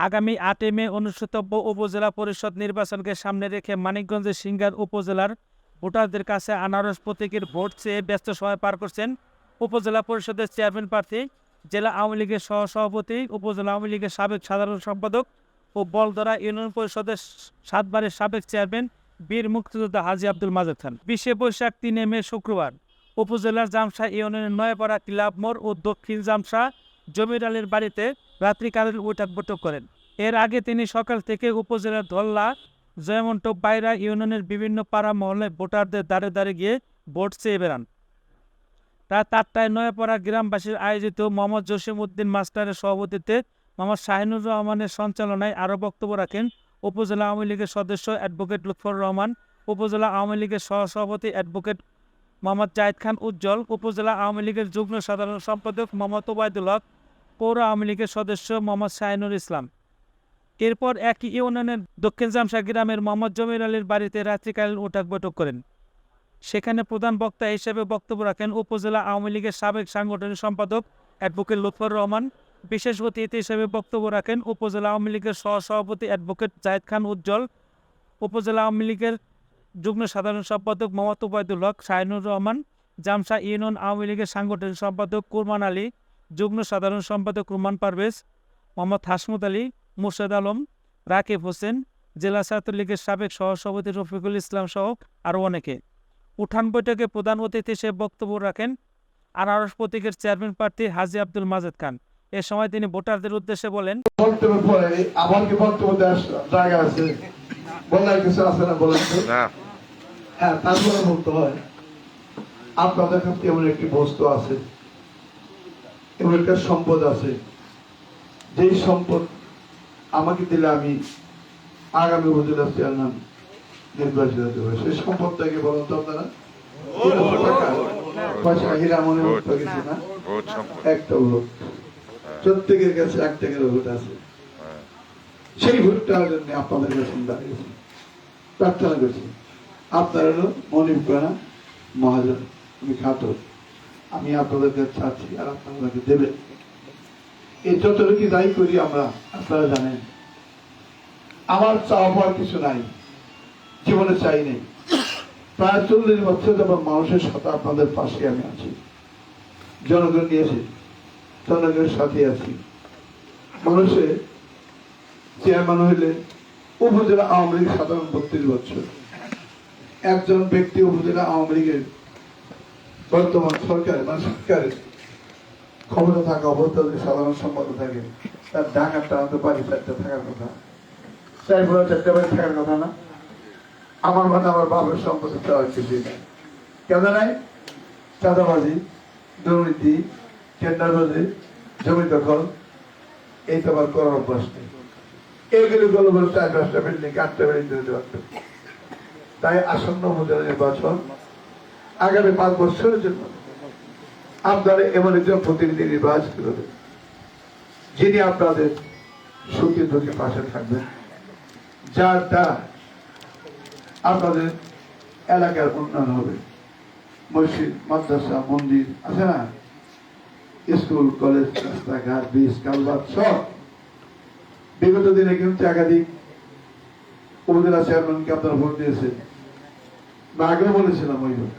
আগামী আটই মে অনুষ্ঠিতব্য উপজেলা পরিষদ নির্বাচনকে সামনে রেখে মানিকগঞ্জের সিঙ্গার উপজেলার ভোটারদের কাছে আনারস প্রতীকের ভোট চেয়ে ব্যস্ত সময় পার করছেন উপজেলা পরিষদের চেয়ারম্যান প্রার্থী, জেলা আওয়ামী লীগের সহসভাপতি, উপজেলা আওয়ামী লীগের সাবেক সাধারণ সম্পাদক ও বলদরা ইউনিয়ন পরিষদের সাতবারের সাবেক চেয়ারম্যান বীর মুক্তিযোদ্ধা হাজি আব্দুল মাজেদ খান। বিশে বৈশাখ তিনে মে শুক্রবার উপজেলার জামসা ইউনিয়নের নয়পাড়া ক্লাব মোড় ও দক্ষিণ জামসা জমির আলীর বাড়িতে রাত্রিকালীন বৈঠক বৈঠক করেন। এর আগে তিনি সকাল থেকে উপজেলার ধল্লা, জয়মন্ট বাইরা ইউনিয়নের বিভিন্ন পাড়া মহলে ভোটারদের দ্বারে দ্বারে গিয়ে ভোট চেয়ে বেড়ান। রাত আটটায় নয়াপাড়া গ্রামবাসীর আয়োজিত মোহাম্মদ জসিম উদ্দিন মাস্টারের সভাপতিত্বে মোহাম্মদ শাহিনুর রহমানের সঞ্চালনায় আরও বক্তব্য রাখেন উপজেলা আওয়ামী লীগের সদস্য অ্যাডভোকেট লুৎফর রহমান, উপজেলা আওয়ামী লীগের সহসভাপতি অ্যাডভোকেট মোহাম্মদ জাহিদ খান উজ্জ্বল, উপজেলা আওয়ামী লীগের যুগ্ম সাধারণ সম্পাদক মোহাম্মদ ওবায়দুল হক পৌর আওয়ামী লীগের সদস্য মোহাম্মদ শাহিনুর ইসলাম। এরপর একই ইউনিয়নের দক্ষিণ জামসা গ্রামের মোহাম্মদ জমির আলীর বাড়িতে রাত্রিকালীন উঠাক বৈঠক করেন। সেখানে প্রধান বক্তা হিসেবে বক্তব্য রাখেন উপজেলা আওয়ামী লীগের সাবেক সাংগঠনিক সম্পাদক অ্যাডভোকেট লুৎফর রহমান। বিশেষ অতিথি হিসেবে বক্তব্য রাখেন উপজেলা আওয়ামী লীগের সহসভাপতি অ্যাডভোকেট জাহেদ খান উজ্জ্বল। উপজেলা আওয়ামী লীগের যুগ্ম সাধারণ সম্পাদক মোহাম্মদ উবায়দুল হক, শাহিনুর রহমান। জামসা ইউনিয়ন আওয়ামী লীগের সাংগঠনিক সম্পাদক কুরমান আলী। যুগ্ম সাধারণ সম্পাদক রুমান পারভেজ মোহাম্মদ হাসমুদ আলী মুর্শেদ আলম রাকিব হোসেন জেলা ছাত্রলীগের সাবেক সহসভাপতি রফিকুল ইসলাম সহ আরও অনেকে। উঠান বৈঠকে প্রধান অতিথি হিসেবে বক্তব্য রাখেন আনারস প্রতীকের চেয়ারম্যান প্রার্থী হাজি আব্দুল মাজেদ খান। এ সময় তিনি ভোটারদের উদ্দেশ্যে বলেন হ্যাঁ আপনাদের কাছে এমন একটি বস্তু আছে এমন একটা সম্পদ আছে। যেই সম্পদ আমাকে দিলে আমি আগামী উপজেলা চেয়ারম্যান নির্বাচিত হতে হবে সেই সম্পদটাকে বলেন তো আপনারা? কীরকম পয়সা হীরা মনে ভোট। কিছু না। একটা ভোট প্রত্যেকের কাছে এক টাকার ভোট আছে। সেই ভোটটার জন্য আপনাদের কাছে দাঁড়িয়েছি প্রার্থনা করছি। আপনার হলো মনির মহাজন আমি খাটো। আমি আপনাদের কাছে চাচ্ছি আর আপনারা আমাকে দেবেন এই যতটুকু দায়ী করি আমরা, আপনারা জানেন। আমার চাওয়া পাওয়ার কিছু নাই, জীবনে চাই নেই। প্রায় চল্লিশ বছর যাবার মানুষের সাথে আপনাদের পাশে আমি আছি। জনগণ নিয়েছে, জনগণের সাথে আছি। মানুষের চেয়ারম্যান হইলে উপজেলা আওয়ামী লীগ সাধারণ বত্রিশ বছর। একজন ব্যক্তি উপজেলা আওয়ামী লীগের বর্তমান সরকারের মানে সরকারের ক্ষমতা থাকা অবস্থা সাধারণ সম্পাদক থাকে, তার ঢাকার টানাতে বাড়ি চারটে থাকার কথা। চাই বলে চারটে বাড়ি থাকার কথা না। আমার মানে আমার বাবার সম্পত্তি চাওয়ার কিছু নেই কেন নাই? চাঁদাবাজি, দুর্নীতি, টেন্ডারবাজি, জমি দখল, এই তো আমার করার অভ্যাস নেই। এইগুলো গেল বলে চার পাঁচটা বিল্ডিং আটটা বিল্ডিং তাই আসন্ন উপজেলা নির্বাচন আগামী পাঁচ বছরের জন্য আপনারা এমন একজন প্রতিনিধি নির্বাচিত করবেন যিনি আপনাদের সুখী দুঃখে পাশে থাকবেন, যার দ্বারা আপনাদের এলাকার উন্নয়ন হবে। মসজিদ, মাদ্রাসা, মন্দির, আছে না? স্কুল, কলেজ, রাস্তাঘাট বীজ কালভার্ট সব। বিগত দিনে কিন্তু একাধিক উপজেলা চেয়ারম্যানকে আপনারা ভোট দিয়েছেন। বা আগেও বলেছিলাম ওই ভোট।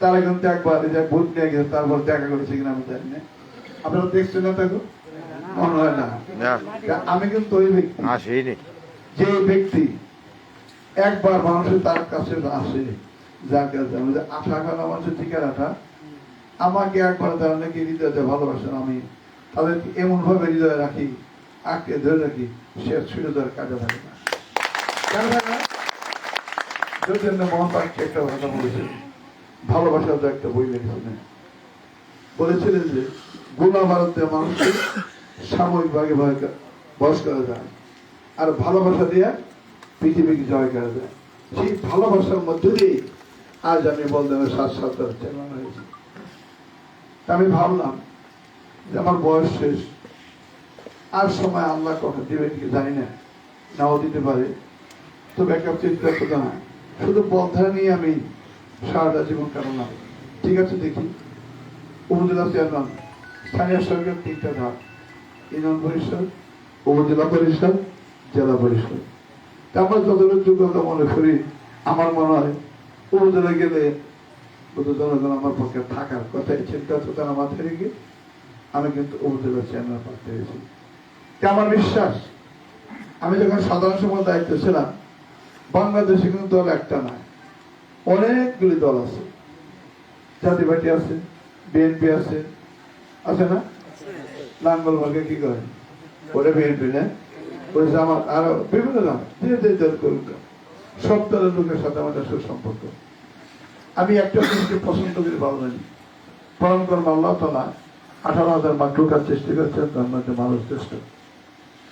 তারা কিন্তু একবার এই যে ভোট নিয়ে গেছে তারপর দেখা করেছে কিনা আমি জানি না। আপনারা দেখছেন না তাকে মনে হয় না। আমি কিন্তু ওই ব্যক্তি। যে ব্যক্তি একবার মানুষের তার কাছে আসে যার কাছে আশা করা মানুষের ঠিকানাটা আমাকে একবার তারা নাকি হৃদয়তে ভালোবাসেন আমি। তাদেরকে এমন ভাবে হৃদয়ে রাখি আঁকড়ে ধরে রাখি সে ছুটে ধরে কাজে থাকে না। কেন থাকে না? জন্য মহাপাক্ষে একটা কথা বলেছিলেন ভালোবাসা তো একটা বই লিখেছিলেন। বলেছিলেন যে গুণা ভারতে মানুষকে সাময়িক ভাগে বস করা যায়। আর ভালোবাসা দিয়ে পৃথিবীকে জয় করা যায়। সেই ভালোবাসার মধ্যে দিয়ে আজ আমি বলতে হবে সাত সাত চেয়ারম্যান হয়েছি। তা আমি ভাবলাম যে আমার বয়স শেষ। আর সময় আল্লাহ কখন দিবেন কি জানি না। নাও দিতে পারে। তবে একটা চিন্তা করতে না শুধু পন্থা নিয়ে আমি সারাটা জীবন কাটালাম ঠিক আছে, দেখি। উপজেলা চেয়ারম্যান, স্থানীয় সরকার, তিনটা ধাপ। ইউনিয়ন পরিষদ, উপজেলা পরিষদ, জেলা পরিষদ। তা আমরা যতটুকু যোগ্যতা মনে করি, আমার মনে হয় উপজেলা গেলে জনগণ আমার পক্ষে থাকার কথাই চিন্তা চেতনা মাথায় রেখে আমি কিন্তু উপজেলা চেয়ারম্যান হয়েছি তা আমার বিশ্বাস, আমি যখন সাধারণ সভার দায়িত্ব ছিলাম, বাংলাদেশে কিন্তু দল একটা নয়। অনেকগুলি দল আছে। জাতি পার্টি আছে, বিএনপি আছে। আছে না? লাঙ্গল ভাগে কি করে? ওটা বিএনপি না? ওই জামাত। আরও বিভিন্ন জামাত। যে যে দল করুক সব দলের লোকের সাথে আমাদের সুসম্পর্ক। আমি একটা জিনিসকে পছন্দ করি, ভালো জানি পালন করব আল্লাহ তালা আঠারো হাজার মাকলুকার সৃষ্টি করেছেন তার মধ্যে মানুষ শ্রেষ্ঠ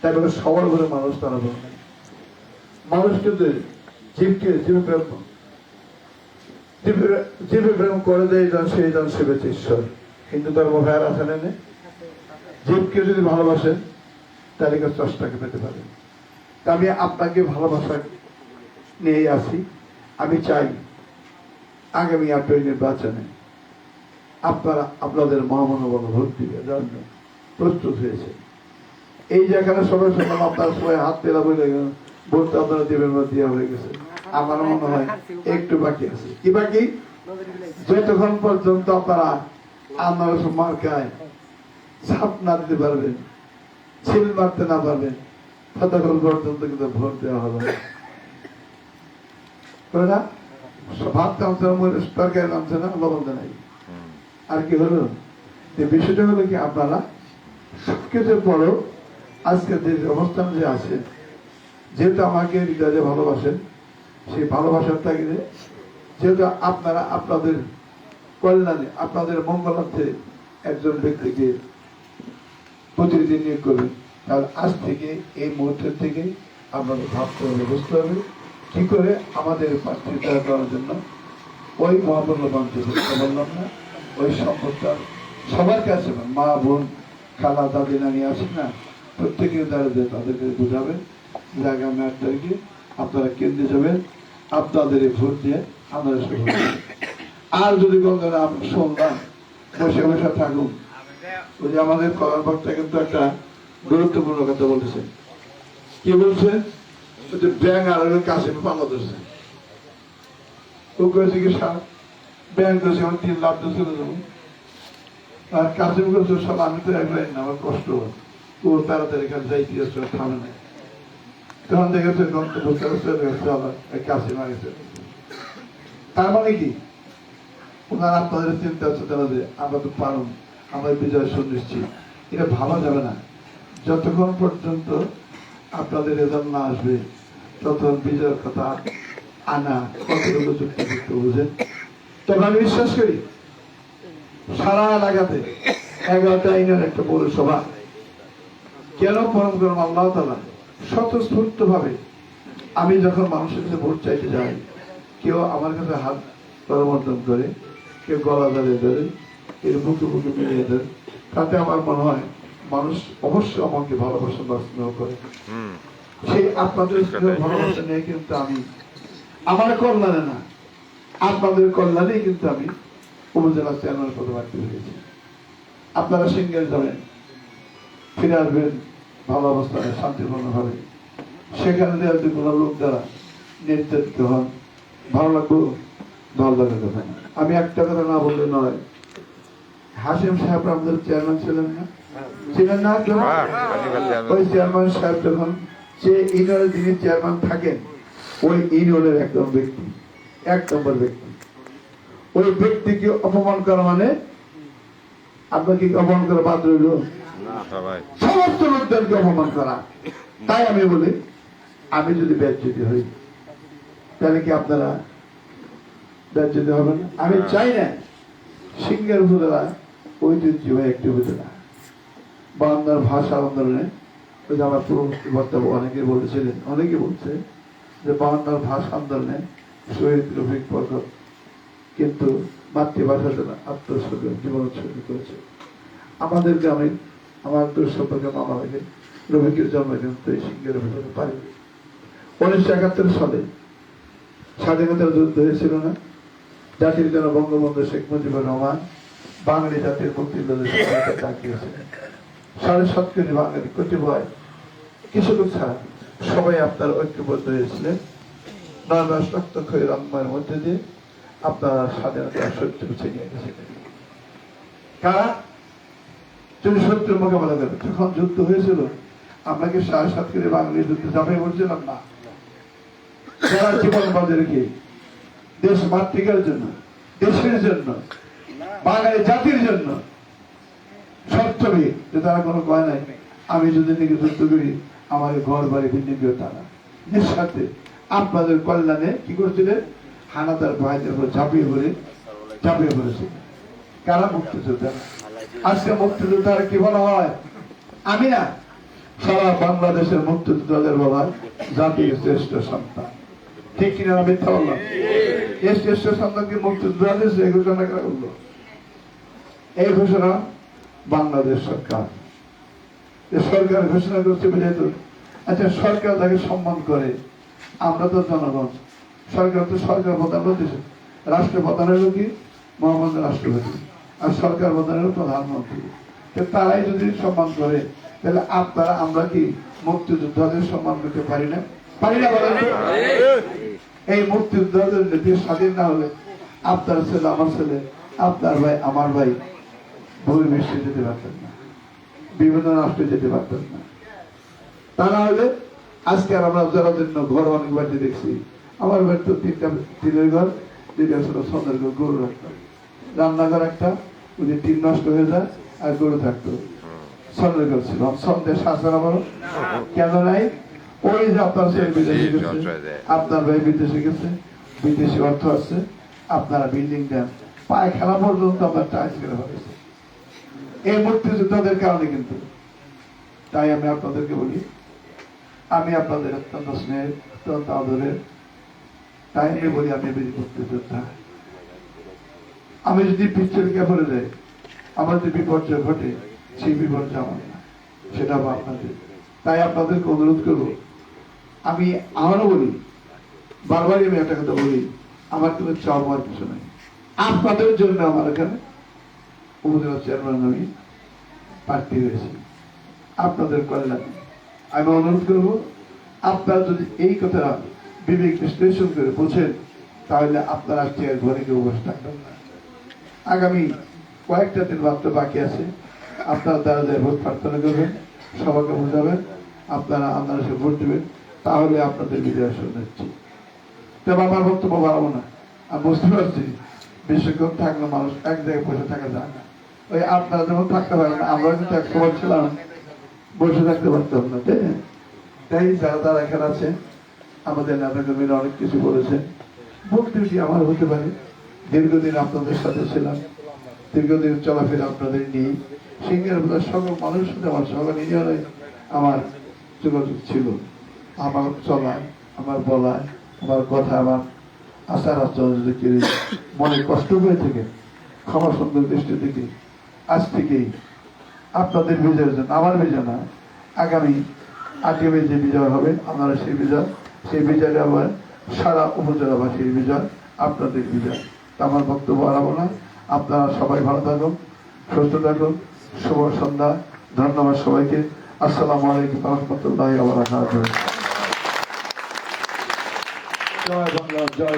তাই বলে সবার ঘরে মানুষ তারা বলে নাই। মানুষ কিন্তু জীবকে জীবে প্রেম জীবে- জীবে প্রেম করে দেয় সেই জন সে ঈশ্বর। হিন্দু ধর্ম ভাইয়ার আছে না নে? জীবকে যদি ভালোবাসেন তাহলে কেউ স্রষ্টাকে পেতে পারেন তা আমি আপনাকে ভালোবাসা নিয়ে আসি আমি চাই আগামী আপনার নির্বাচনে আপনারা আপনাদের মহামনোবল ভোট দিবে জন্য প্রস্তুত হয়েছে। এই যেখানে সবাই শুনলাম আপনারা সবাই হাত পেলা বলে ভোট আপনারা দেবেন দেওয়া হয়ে গেছে। আমার মনে হয় একটু বাকি আছে। কি বাকি? যতক্ষণ পর্যন্ত আপনারা আনারস মার্কায় ছাপ না দিতে পারবেন, ছিল মারতে না পারবেন, ততক্ষণ পর্যন্ত কিন্তু ভোট দেওয়া হবে না। নাই। আর কি বিষয়টা হলো কি, আপনারা সবকিছু যে অবস্থান যে আছে, যেহেতু আমাকে হৃদয়ে ভালোবাসেন সেই ভালোবাসার তাগিদে যেহেতু আপনারা আপনাদের কল্যাণে, আপনাদের মঙ্গলার্থে একজন ব্যক্তিকে প্রতিনিধি নিয়োগ করবেন, তাহলে আজ থেকে, এই মুহূর্তের থেকে আপনাদের ভাবতে হবে, বুঝতে হবে কি করে আমাদের প্রার্থী তৈরি করার জন্য ওই মহামূল্যবান না, ওই সম্পদটা সবার কাছে মা, বোন, খালা, দাদি, নানি আছেন না, প্রত্যেকের দ্বারা তাদেরকে বোঝাবেন, যে আগামী আট তারিখে আপনারা কেন্দ্রে যাবেন আপনাদের ভোট দিয়ে শুরু আর যদি আপনি শুনলাম, বসে বসে থাকুন। ওই যে আমাদের কলার বক্তা কিন্তু একটা গুরুত্বপূর্ণ কথা বলেছে। কি বলছে? ওই যে ব্যাং আর কাছে পাল্লা ধরছে। ও কয়েছে কি সার ব্যাং ধরছে, আমার আর কাছে আমি তো একলাই না, আমার কষ্ট। ও তাড়াতাড়ি কাছে থামে না। গন্তব্য চলে চলে গেছে আবার এই কাছে মারিছে তার মানে কি? ওনারা আপনাদের চিন্তা চেতনা যে আমরা তো পারুন আমরা বিজয় সুনিশ্চিত। এটা ভাবা যাবে না। যতক্ষণ পর্যন্ত আপনাদের রেজাল্ট না আসবে, ততক্ষণ বিজয়ের কথা আনা কতগুলো যুক্তিযুক্ত বুঝেন তবে আমি বিশ্বাস করি, সারা এলাকাতে এগারোটা আইনের একটা পৌরসভা। কেন পরম করম আল্লাহ তালা স্বতঃস্ফূর্ত ভাবে আমি যখন মানুষের কাছে ভোট চাইতে যাই কেউ আমার কাছে হাত পরমর্দন করে কেউ গলা দাঁড়িয়ে ধরে কেউ বুকে বুকে মিলিয়ে দেয় তাতে আমার মনে হয় মানুষ অবশ্যই আমাকে ভালোবাসা বা স্নেহ করে। সেই আপনাদের স্নেহ ভালোবাসা নিয়ে কিন্তু আমি আমার কল্যাণে না আপনাদের কল্যাণেই কিন্তু আমি উপজেলা চেয়ারম্যান পদপ্রার্থী হয়েছি। আপনারা সিঙ্গেল যাবেন ফিরে আসবেন ভালো অবস্থানে শান্তিপূর্ণভাবে। সেখানে দেওয়ার কোনো লোক দ্বারা নির্যাতিত হন ভালো লাগবো ভালো লাগে কথা আমি একটা কথা না বললে নয় হাসিম সাহেব আমাদের চেয়ারম্যান ছিলেন না? ছিলেন না ওই চেয়ারম্যান সাহেব যখন যে ইউনিয়নের যিনি চেয়ারম্যান থাকেন ওই ইউনিয়নের একদম ব্যক্তি এক নম্বর ব্যক্তি। ওই ব্যক্তিকে অপমান করা মানে আপনাকে কি অপমান করা বাদ রইল সমস্ত লোকদেরকে অপমান করা। তাই আমি বলি আমি যদি ব্যাজ্যতি হই তাহলে কি আপনারা ব্যাজ্যতি হবেন? আমি চাই না সিঙ্গের উপজেলা ঐতিহ্যবাহী একটি উপজেলা। বাংলার ভাষা আন্দোলনে ওই যে আমার পূর্ববর্তী বক্তব্য অনেকে বলেছিলেন অনেকে বলছে যে বাংলার ভাষা আন্দোলনে শহীদ রফিক বরকত কিন্তু মাতৃভাষার যেন আত্মসর্গ জীবন উৎসর্গ করেছে। আমাদের গ্রামে আমার দুঃসম্পর্কে মামা লাগে রফিকের জন্ম কিন্তু এই সিঙ্গের ভিতরে পাই উনিশশো একাত্তর সালে স্বাধীনতার যুদ্ধ হয়েছিল না। জাতির জন্য বঙ্গবন্ধু শেখ মুজিবুর রহমান বাঙালি জাতির মুক্তিযুদ্ধের স্বাধীনতা ডাক সাড়ে সাত কোটি বাঙালি কতিপয় কিছু লোক ছাড়া সবাই আপনার ঐক্যবদ্ধ হয়েছিলেন। নয় মাস রক্তক্ষয়ী রঙ্গের মধ্যে দিয়ে গেছিলেন কারা? শত্রুর মোকাবেলা করবে। যখন যুদ্ধ হয়েছিল সাড়ে সাত করে বাঙালি পড়ছিলাম না। যারা জীবন বাজে রেখে, দেশ মাতৃকার জন্য, দেশের জন্য, বাঙালি জাতির জন্য যে তারা কোনো কয় নাই, আমি যদি নাকি যুদ্ধ করি, আমার ঘর বাড়ি ভিন্ন কেউ তারা। নিঃস্বার্থে আপনাদের কল্যাণে কি করছিলেন? হানাদার ভাইদের উপর ঝাঁপিয়ে পড়ে, ঝাঁপিয়ে পড়েছিল কারা মুক্তিযোদ্ধা? আজকে মুক্তিযোদ্ধারা কি বলা হয়? আমি না, সারা বাংলাদেশের মুক্তিযোদ্ধাদের বলা জাতির শ্রেষ্ঠ সন্তান। ঠিক কিনা আমি বললাম? এই শ্রেষ্ঠ সন্তানকে মুক্তিযোদ্ধাদের সে ঘোষণা করা হলো এই ঘোষণা বাংলাদেশ সরকার। সরকার ঘোষণা করছে যেহেতু আচ্ছা সরকার তাকে সম্মান করে। আমরা তো জনগণ। সরকার তো সরকার প্রধান হতেছে। রাষ্ট্র প্রধান হলো কি? মোহাম্মদ রাষ্ট্রপতি। আর সরকার প্রধান হলো প্রধানমন্ত্রী। তারাই যদি সম্মান করে, তাহলে আপনারা, আমরা কি মুক্তিযোদ্ধাদের সম্মান করতে পারি না? পারি না এই মুক্তিযোদ্ধাদের দেশ স্বাধীন না হলে আপনার ছেলে, আমার ছেলে, আপনার ভাই, আমার ভাই বহির্বিশ্বে যেতে পারতেন না। বিভিন্ন রাষ্ট্রে যেতে পারতেন না। তা না হলে আজকে আমরা জন্য ঘর অনেক বাড়িতে দেখছি। আমার বাড়ি তো তিনটা টিনের ঘর দুইটা ছিল সন্ধ্যের ঘর গরু রাখতাম রান্নাঘর একটা ওই টিন নষ্ট হয়ে যায় আর গরু থাকতো। সন্ধ্যের ঘর ছিল। সন্ধ্যে শাসন আমার। কেন নাই? ওই যে আপনার ছেলে বিদেশে গেছে আপনার ভাই বিদেশে গেছে বিদেশি অর্থ আছে আপনারা বিল্ডিং দেন। পায়খানা পর্যন্ত আপনার টাইস করে ফেলেছে। এই মুক্তিযোদ্ধাদের কারণে কিন্তু। তাই আমি আপনাদেরকে বলি আমি আপনাদের অত্যন্ত স্নেহের অত্যন্ত আদরের তাই আমি বলি আমি বীর মুক্তিযোদ্ধা আমি যদি পিস্তলকে বলে দেয়, আমার যে বিপর্যয় ঘটে, সেই বিপর্যয় আমার না। সেটা আপনাদের। তাই আপনাদেরকে অনুরোধ করব, আমি আমারও বলি, বারবারই আমি একটা কথা বলি, আমার কোনো চাপ হওয়ার কিছু নেই। আপনাদের জন্য আমার এখানে উপজেলা চেয়ারম্যান আমি প্রার্থী হয়েছি। আপনাদের কল্যাণে। আমি অনুরোধ করব, আপনারা যদি এই কথা বিবেক বিশ্লেষণ করে বোঝেন তাহলে আপনারা চেয়ার ঘরে কেউ বসে থাকবেন না। আগামী কয়েকটা দিন মাত্র বাকি আছে। আপনারা দ্বারা যায় ভোট প্রার্থনা করবেন সবাইকে বোঝাবেন, আপনারা আপনারা সে ভোট দেবেন, তাহলে আপনাদের বিজয় শুনেছি তবে আমার বক্তব্য বাড়াবো না। আমি বুঝতে পারছি, বেশিক্ষণ থাকলে মানুষ এক জায়গায় বসে থাকা যায় না। ওই আপনারা যেমন থাকতে পারেন আমরা কিন্তু এক সময় ছিলাম, বসে থাকতে পারতাম না, তাই তাই যারা তারা এখানে আছে আমাদের নেতা কর্মীরা অনেক কিছু বলেছেন বক্তব্যটি আমার হতে পারে। দীর্ঘদিন আপনাদের সাথে ছিলাম। দীর্ঘদিন চলাফেরা আপনাদের নিয়ে। সিংহের বোধ সকল মানুষের সাথে আমার সকল নিজেরাই আমার যোগাযোগ ছিল। আমার চলায় আমার বলায় আমার কথা, আমার আচার আচরণ থেকে মনে কষ্ট হয়ে থেকে, ক্ষমা সুন্দর দৃষ্টি থেকে আজ থেকেই আপনাদের বিজয়ের জন্য, আমার বিজয় না, আগামী আগামী যে বিজয় হবে, আপনারা সেই বিজয় সেই বিজয়টা আমার, সারা উপজেলাবাসীর বিজয়, আপনাদের বিজয়। তা আমার বক্তব্য আরাবো না। আপনারা সবাই ভালো থাকুন, সুস্থ থাকুন, শুভ সন্ধ্যা। ধন্যবাদ সবাইকে। আসসালামু আলাইকুম রহমতুল্লাহ আবার জয় বাংলা, জয়